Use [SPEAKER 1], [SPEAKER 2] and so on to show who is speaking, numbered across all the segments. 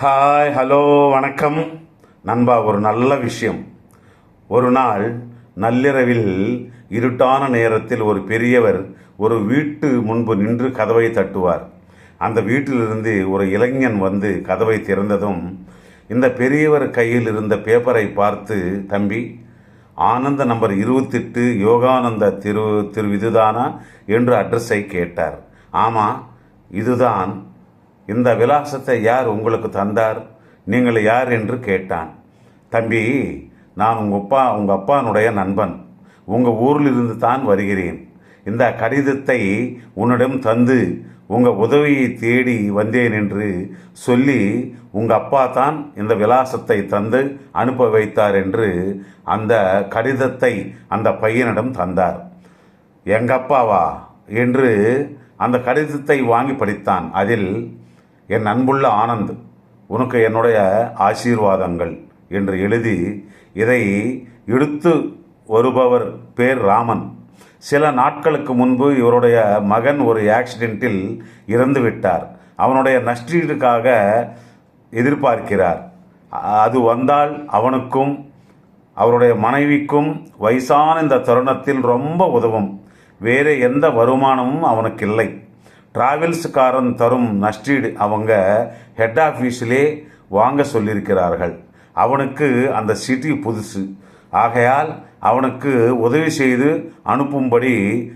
[SPEAKER 1] Hi hello வணக்கம். நண்பா ஒரு நல்ல விஷயம். ஒரு நாள் நள்ளிரவில் இருட்டான நேரத்தில் ஒரு பெரியவர் ஒரு வீட்டு முன்பு நின்று கதவை தட்டுவார். அந்த வீட்டிலிருந்து ஒரு இளைஞன் வந்து கதவை திறந்ததும் இந்த பெரியவர் கையில் இருந்த பேப்பரை பார்த்து தம்பி ஆனந்த நம்பர் இருபத்தெட்டு யோகானந்த திரு திரு இதுதானா என்று அட்ரஸை கேட்டார். ஆமாம் இதுதான் இந்த விலாசத்தை யார் உங்களுக்கு தந்தார்? நீங்கள் யார் என்று கேட்டான். தம்பி நான் உங்கள் அப்பா உங்கள் அப்பானுடைய நண்பன். உங்கள் ஊரிலிருந்து தான் வருகிறேன். இந்த கடிதத்தை உன்னிடம் தந்து உங்கள் உதவியை தேடி வந்தேன் என்று சொல்லி உங்கள் அப்பா தான் இந்த விலாசத்தை தந்து அனுப்ப வைத்தார் என்று அந்த கடிதத்தை அந்த பையனிடம் தந்தார். எங்க அப்பாவா என்று அந்த கடிதத்தை வாங்கி படித்தான். அதில் என் அன்புள்ள ஆனந்த் உனக்கு என்னுடைய ஆசீர்வாதங்கள் என்று எழுதி இதை எடுத்து வருபவர் பேர் ராமன். சில நாட்களுக்கு முன்பு இவருடைய மகன் ஒரு ஆக்சிடென்ட்டில் இறந்து விட்டார். அவனுடைய நஷ்டீடுக்காக எதிர்பார்க்கிறார். அது வந்தால் அவனுக்கும் அவருடைய மனைவிக்கும் வயசான இந்த தருணத்தில் ரொம்ப உதவும். வேறு எந்த வருமானமும் அவனுக்கு இல்லை டிராவல்ஸ்காரன் தரும் நஷ்டீடு அவங்க ஹெட் ஆஃபீஸிலே வாங்க சொல்லியிருக்கிறார்கள். அவனுக்கு அந்த சிட்டி புதுசு. ஆகையால் அவனுக்கு உதவி செய்து அனுப்பும்படி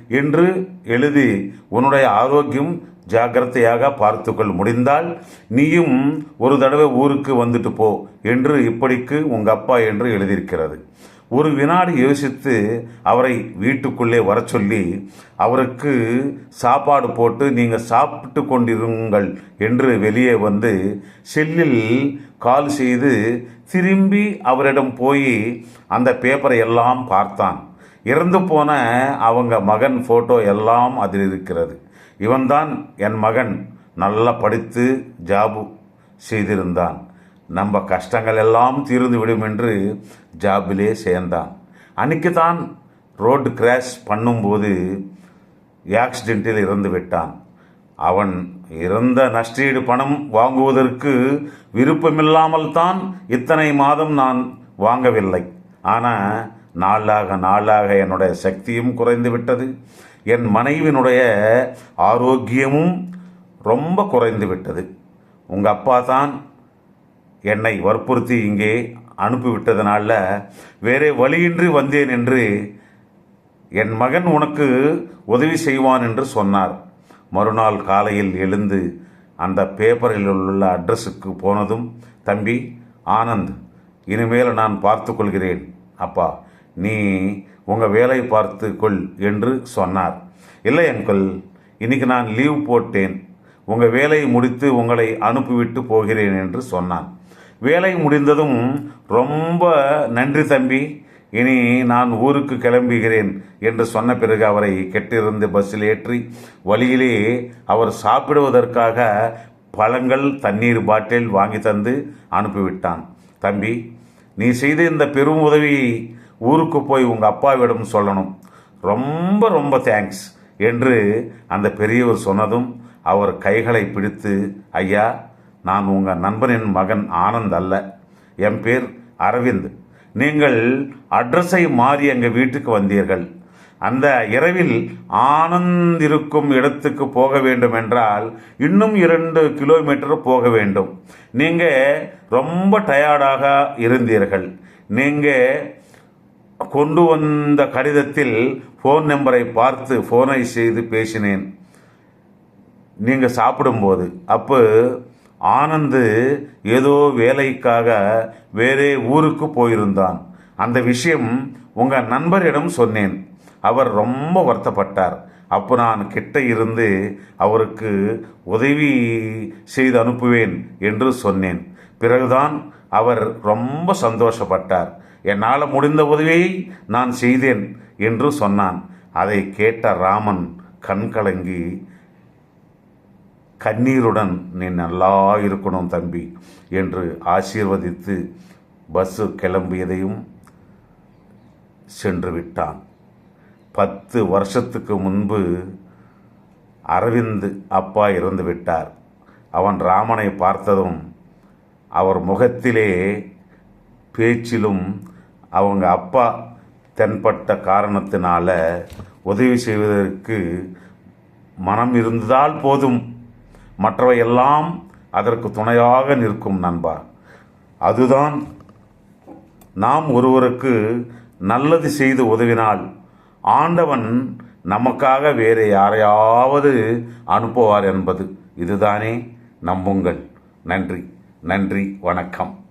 [SPEAKER 1] என்று எழுதி உன்னுடைய ஆரோக்கியம் ஜாக்கிரதையாக பார்த்துக்கொள். முடிந்தால் நீயும் ஒரு தடவை ஊருக்கு வந்துட்டு போ. என்று இப்படிக்கு உங்கள் அப்பா என்று எழுதியிருக்கிறது. ஒரு வினாடி யோசித்து அவரை வீட்டுக்குள்ளே வர சொல்லி அவருக்கு சாப்பாடு போட்டு நீங்கள் சாப்பிட்டு கொண்டிருங்கள் என்று வெளியே வந்து செல்லில் கால் செய்து திரும்பி அவரிடம் போய் அந்த பேப்பரை எல்லாம் பார்த்தான். இறந்து போன அவங்க மகன் ஃபோட்டோ எல்லாம் அதில் இருக்கிறது. இவன்தான் என் மகன். நல்லா படித்து ஜாபு செய்திருந்தான். நம்ம கஷ்டங்கள் எல்லாம் தீர்ந்து விடும் என்று ஜாபிலே சேர்ந்தான். அன்னைக்கு தான் ரோடு கிராஷ் பண்ணும்போது ஆக்சிடென்ட்டில் இறந்து விட்டான். அவன் இறந்த நஷ்டீடு பணம் வாங்குவதற்கு விருப்பமில்லாமல் தான் இத்தனை மாதம் நான் வாங்கவில்லை. ஆனால் நாளாக நாளாக என்னுடைய சக்தியும் குறைந்து விட்டது. என் மனைவினுடைய ஆரோக்கியமும் ரொம்ப குறைந்து விட்டது. உங்கள் அப்பா தான் என்னை வற்புறுத்தி இங்கே அனுப்பிவிட்டதனால வேறே வழியின்றி வந்தேன் என்று என் மகன் உனக்கு உதவி செய்வான் என்று சொன்னார். மறுநாள் காலையில் எழுந்து அந்த பேப்பரில் உள்ள அட்ரஸுக்கு போனதும் தம்பி ஆனந்த் இனிமேல் நான் பார்த்து கொள்கிறேன். அப்பா நீ உங்கள் வேலை பார்த்து கொள் என்று சொன்னார். இல்லை அங்கிள் இன்னைக்கு நான் லீவ் போட்டேன். உங்கள் வேலையை முடித்து உங்களை அனுப்பிவிட்டு போகிறேன் என்று சொன்னான். வேலை முடிந்ததும் ரொம்ப நன்றி தம்பி. இனி நான் ஊருக்கு கிளம்புகிறேன் என்று சொன்ன பிறகு அவரை கெட்டிருந்து பஸ்ஸில் ஏற்றி வழியிலே அவர் சாப்பிடுவதற்காக பழங்கள் தண்ணீர் பாட்டில் வாங்கி தந்து அனுப்பிவிட்டான். தம்பி நீ செய்த இந்த பெரும் உதவியை ஊருக்கு போய் உங்கள் அப்பாவிடம் சொல்லணும். ரொம்ப ரொம்ப தேங்க்ஸ் என்று அந்த பெரியவர் சொன்னதும் அவர் கைகளை பிடித்து ஐயா நான் உங்கள் நண்பனின் மகன் ஆனந்த் அல்ல. என் பேர் அரவிந்த். நீங்கள் அட்ரஸை மாறி எங்கள் வீட்டுக்கு வந்தீர்கள். அந்த இரவில் ஆனந்த் இருக்கும் இடத்துக்கு போக வேண்டும் என்றால் இன்னும் இரண்டு கிலோமீட்டர் போக வேண்டும். நீங்கள் ரொம்ப டயர்டாக இருந்தீர்கள். நீங்கள் கொண்டு வந்த கடிதத்தில் ஃபோன் நம்பரை பார்த்து ஃபோனை செய்து பேசினேன். நீங்கள் சாப்பிடும்போது. அப்போ ஆனந்து ஏதோ வேலைக்காக வேறே ஊருக்கு போயிருந்தான். அந்த விஷயம் உங்கள் நண்பரிடம் சொன்னேன். அவர் ரொம்ப வருத்தப்பட்டார். அப்போ நான் கிட்ட இருந்து அவருக்கு உதவி செய்து அனுப்புவேன் என்று சொன்னேன். பிறகுதான் அவர் ரொம்ப சந்தோஷப்பட்டார். என்னால் முடிந்த உதவியை நான் செய்தேன் என்று சொன்னான். அதை கேட்ட ராமன் கண்கலங்கி கண்ணீருடன் நீ நல்லா இருக்கணும் தம்பி என்று ஆசீர்வதித்து பஸ்ஸு கிளம்பியதையும் சென்று விட்டான். பத்து வருஷத்துக்கு முன்பு அரவிந்த் அப்பா இறந்து விட்டார். அவன் ராமனை பார்த்ததும் அவர் முகத்திலே பேச்சிலும் அவங்க அப்பா தென்பட்ட காரணத்தினால உதவி செய்வதற்கு மனம் இருந்தால் போதும் மற்றவை எல்லாம் அதற்கு துணையாக நிற்கும் நண்பா. அதுதான் நாம் ஒருவருக்கு நல்லது செய்து உதவினால் ஆண்டவன் நமக்காக வேறு யாரையாவது அனுப்புவார் என்பது. இதுதானே நம்புங்கள். நன்றி. நன்றி. வணக்கம்.